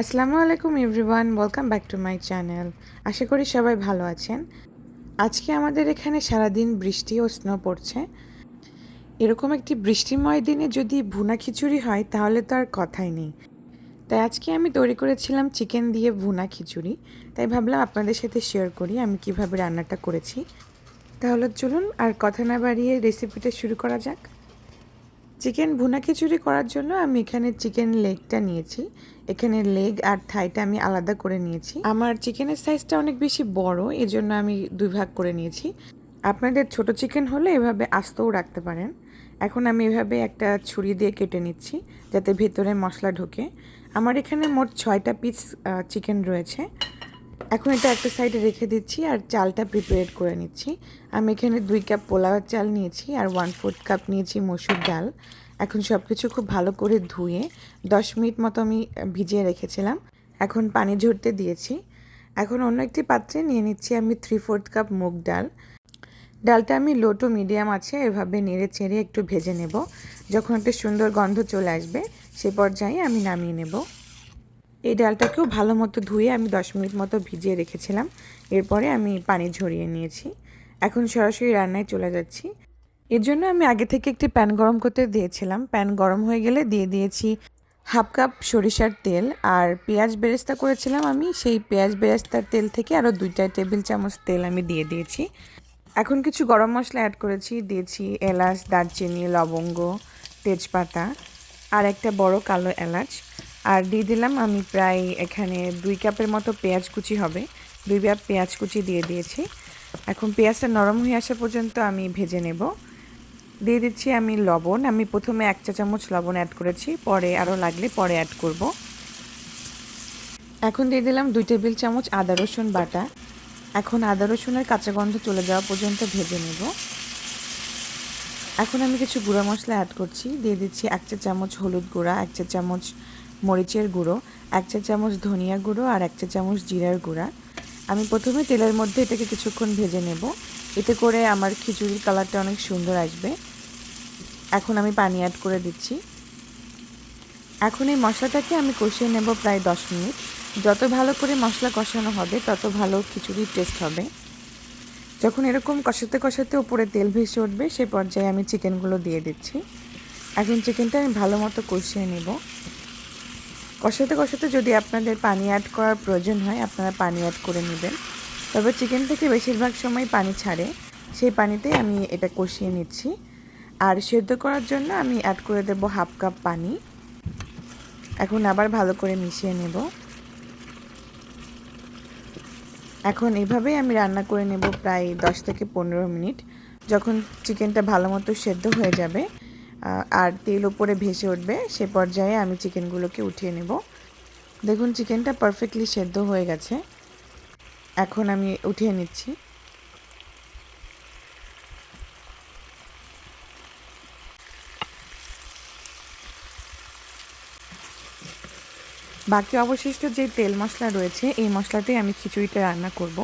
আসসালামু আলাইকুম everyone, welcome back to my channel. আশা করি সবাই ভালো আছেন। আজকে আমাদের এখানে সারাদিন বৃষ্টি ও স্নো পড়ছে। এরকম একটি বৃষ্টিময় দিনে যদি ভুনা খিচুড়ি হয়, তাহলে তো আর কথাই নেই। তাই আজকে আমি তৈরি করেছিলাম চিকেন দিয়ে ভুনা খিচুড়ি। তাই ভাবলাম আপনাদের সাথে শেয়ার করি, আমি কীভাবে রান্নাটা করেছি। তাহলে চলুন আর কথা না বাড়িয়ে রেসিপিটা শুরু করা যাক। চিকেন ভুনা খিচুড়ি করার জন্য আমি এখানে চিকেন লেগটা নিয়েছি। এখানে লেগ আর থাইটা আমি আলাদা করে নিয়েছি। আমার চিকেনের সাইজটা অনেক বেশি বড়, এজন্য আমি দুই ভাগ করে নিয়েছি। আপনাদের ছোট চিকেন হলে এভাবে আস্তও রাখতে পারেন। এখন আমি এভাবে একটা ছুরি দিয়ে কেটে নিচ্ছি, যাতে ভেতরে মশলা ঢোকে। আমার এখানে মোট ছয়টা পিস চিকেন রয়েছে। এখন এটা একটা সাইডে রেখে দিচ্ছি আর চালটা প্রিপেয়ার করে নিচ্ছি। আমি এখানে দুই কাপ পোলাওয়ের চাল নিয়েছি আর ওয়ান ফোর্থ কাপ নিয়েছি মসুর ডাল। এখন সব কিছু খুব ভালো করে ধুয়ে দশ মিনিট মতো আমি ভিজিয়ে রেখেছিলাম। এখন পানি ঝরতে দিয়েছি। এখন অন্য একটি পাত্রে নিয়ে নিচ্ছি আমি থ্রি ফোর্থ কাপ মুগ ডাল। ডালটা আমি লো টু মিডিয়াম আছে, এভাবে নেড়ে চেড়ে একটু ভেজে নেব। যখন একটা সুন্দর গন্ধ চলে আসবে, সে পর্যায়ে আমি নামিয়ে নেব। এই ডালটাকেও ভালো মতো ধুয়ে আমি দশ মিনিট মতো ভিজিয়ে রেখেছিলাম। এরপরে আমি পানি ঝরিয়ে নিয়েছি। এখন সরাসরি রান্নায় চলে যাচ্ছি। এর জন্য আমি আগে থেকে একটি প্যান গরম করতে দিয়েছিলাম। প্যান গরম হয়ে গেলে দিয়ে দিয়েছি হাফ কাপ সরিষার তেল আর পেঁয়াজ বেরেস্তা করেছিলাম আমি। সেই পেঁয়াজ বেরেস্তার তেল থেকে আরও দুইটা টেবিল চামচ তেল আমি দিয়ে দিয়েছি। এখন কিছু গরম মশলা অ্যাড করেছি। দিয়েছি এলাচ, দারচিনি, লবঙ্গ, তেজপাতা আর একটা বড় কালো এলাচ। আর দিয়ে দিলাম আমি প্রায় এখানে দুই কাপের মতো পেঁয়াজ কুচি হবে। দুই কাপ পেঁয়াজ কুচি দিয়ে দিয়েছি। এখন পেঁয়াজটা নরম হয়ে আসা পর্যন্ত আমি ভেজে নেব। দিয়ে দিচ্ছি আমি লবণ। আমি প্রথমে এক চা চামচ লবণ অ্যাড করেছি। পরে আরও লাগলে পরে অ্যাড করব। এখন দিয়ে দিলাম দুই টেবিল চামচ আদা রসুন বাটা। এখন আদা রসুনের কাঁচা গন্ধ চলে যাওয়া পর্যন্ত ভেজে নেব। এখন আমি কিছু গুঁড়া মশলা অ্যাড করছি। দিয়ে দিচ্ছি এক চা চামচ হলুদ গুঁড়া, এক চা চামচ মরিচের গুঁড়ো, এক চা চামচ ধনিয়া গুঁড়ো আর এক চা চামচ জিরার গুঁড়া। আমি প্রথমে তেলের মধ্যে এটাকে কিছুক্ষণ ভেজে নেব। এতে করে আমার খিচুড়ির কালারটা অনেক সুন্দর আসবে। এখন আমি পানি অ্যাড করে দিচ্ছি। এখন এই মশলাটাকে আমি কষিয়ে নেব প্রায় দশ মিনিট। যত ভালো করে মশলা কষানো হবে, তত ভালো খিচুড়ির টেস্ট হবে। যখন এরকম কষাতে কষাতে উপরে তেল ভেসে উঠবে, সে পর্যায়ে আমি চিকেনগুলো দিয়ে দিচ্ছি। এখন চিকেনটা আমি ভালো মতো কষিয়ে নেব। কষাতে কষাতে যদি আপনাদের পানি অ্যাড করার প্রয়োজন হয়, আপনারা পানি অ্যাড করে নেবেন। তবে চিকেন থেকে বেশিরভাগ সময় পানি ছাড়ে, সেই পানিতেই আমি এটা কষিয়ে নিচ্ছি। আর সেদ্ধ করার জন্য আমি অ্যাড করে দেব হাফ কাপ পানি। এখন আবার ভালো করে মিশিয়ে নেব। এখন এভাবেই আমি রান্না করে নেব প্রায় দশ থেকে পনেরো মিনিট। যখন চিকেনটা ভালো মতো সেদ্ধ হয়ে যাবে আর তেল উপরে ভেসে উঠবে, সে পর্যায়ে আমি চিকেনগুলোকে উঠিয়ে নেব। দেখুন, চিকেনটা পারফেক্টলি সেদ্ধ হয়ে গেছে। এখন আমি উঠিয়ে নিচ্ছি। বাকি অবশিষ্ট যে তেল মশলা রয়েছে, এই মশলাতেই আমি খিচুড়িটা রান্না করব।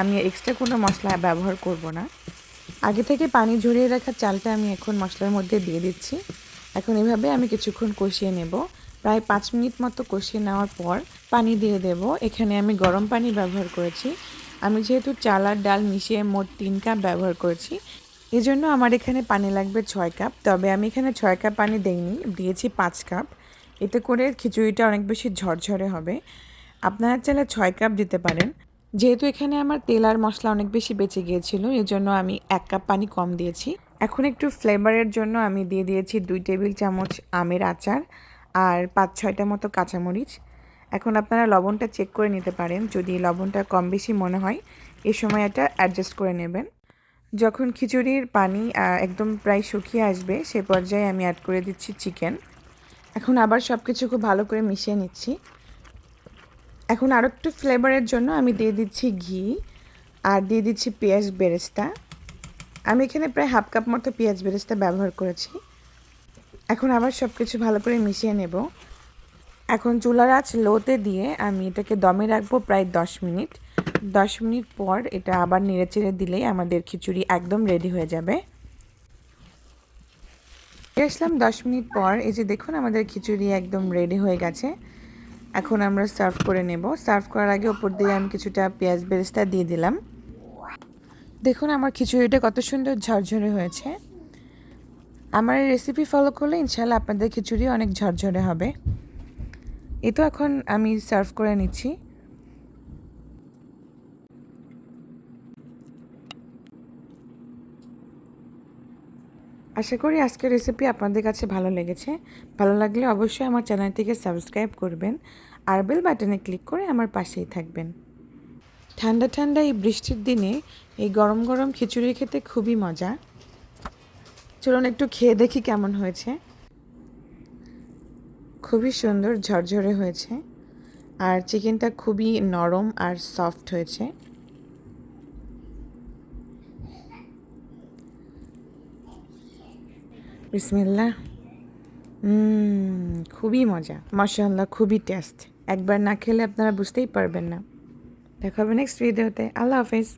আমি এক্সট্রা কোনো মশলা ব্যবহার করব না। আগে থেকে পানি ঝরিয়ে রাখা চালটা আমি এখন মশলার মধ্যে দিয়ে দিচ্ছি। এখন এভাবে আমি কিছুক্ষণ কষিয়ে নেব। প্রায় পাঁচ মিনিট মতো কষিয়ে নেওয়ার পর পানি দিয়ে দেব। এখানে আমি গরম পানি ব্যবহার করেছি। আমি যেহেতু চাল আর ডাল মিশিয়ে মোট তিন কাপ ব্যবহার করেছি, এজন্য আমার এখানে পানি লাগবে ছয় কাপ। তবে আমি এখানে ছয় কাপ পানি দেইনি, দিয়েছি পাঁচ কাপ। এতে করে খিচুড়িটা অনেক বেশি ঝরঝরে হবে। আপনারা চাইলে ছয় কাপ দিতে পারেন। যেহেতু এখানে আমার তেল আর মশলা অনেক বেশি বেঁচে গিয়েছিল জন্য আমি এক কাপ পানি কম দিয়েছি। এখন একটু ফ্লেভারের জন্য আমি দিয়ে দিয়েছি দুই টেবিল চামচ আমের আচার আর পাঁচ ছয়টা মতো কাঁচামরিচ। এখন আপনারা লবণটা চেক করে নিতে পারেন, যদি লবণটা কম বেশি মনে হয়, এ সময় এটা অ্যাডজাস্ট করে নেবেন। যখন খিচুড়ির পানি একদম প্রায় শুকিয়ে আসবে, সে পর্যায়ে আমি অ্যাড করে দিচ্ছি চিকেন এখন আবার সব কিছু খুব ভালো করে মিশিয়ে নিচ্ছি। এখন আরও একটু ফ্লেভারের জন্য আমি দিয়ে দিচ্ছি ঘি আর দিয়ে দিচ্ছি পেঁয়াজ বেরেস্তা। আমি এখানে প্রায় হাফ কাপ মতো পেঁয়াজ বেরেস্তা ব্যবহার করেছি। এখন আবার সব কিছু ভালো করে মিশিয়ে নেব। এখন চুলার আঁচ লোতে দিয়ে আমি এটাকে দমে রাখব প্রায় দশ মিনিট। দশ মিনিট পর এটা আবার নেড়ে চেড়ে দিলেই আমাদের খিচুড়ি একদম রেডি হয়ে যাবে। আসলাম দশ মিনিট পর, এই যে দেখুন আমাদের খিচুড়ি একদম রেডি হয়ে গেছে। এখন আমরা সার্ভ করে নেব। সার্ভ করার আগে ওপর দিয়ে আমি কিছুটা পেঁয়াজ বেরেস্তা দিয়ে দিলাম। দেখুন আমার খিচুড়িটা কত সুন্দর ঝরঝরে হয়েছে। আমার এই রেসিপি ফলো করলে ইনশাল্লাহ আপনাদের খিচুড়ি অনেক ঝরঝরে হবে। এ তো এখন আমি সার্ভ করে নিচ্ছি। আশা করি আজকের রেসিপি আপনাদের কাছে ভালো লেগেছে। ভালো লাগলে অবশ্যই আমার চ্যানেলটিকে সাবস্ক্রাইব করবেন আর বেল বাটনে ক্লিক করে আমার পাশেই থাকবেন। ঠান্ডা ঠান্ডা এই বৃষ্টির দিনে এই গরম গরম খিচুড়ি খেতে খুবই মজা। চলুন একটু খেয়ে দেখি কেমন হয়েছে। খুবই সুন্দর ঝরঝরে হয়েছে। আর চিকেনটা খুবই নরম আর সফট হয়েছে। বিসমিল্লা খুবই মজা। মাসাল্লাহ খুবই টেস্ট। একবার না খেলে আপনারা বুঝতেই পারবেন না। দেখা হবে নেক্সট ভিডিওতে আল্লাহ হাফেজ।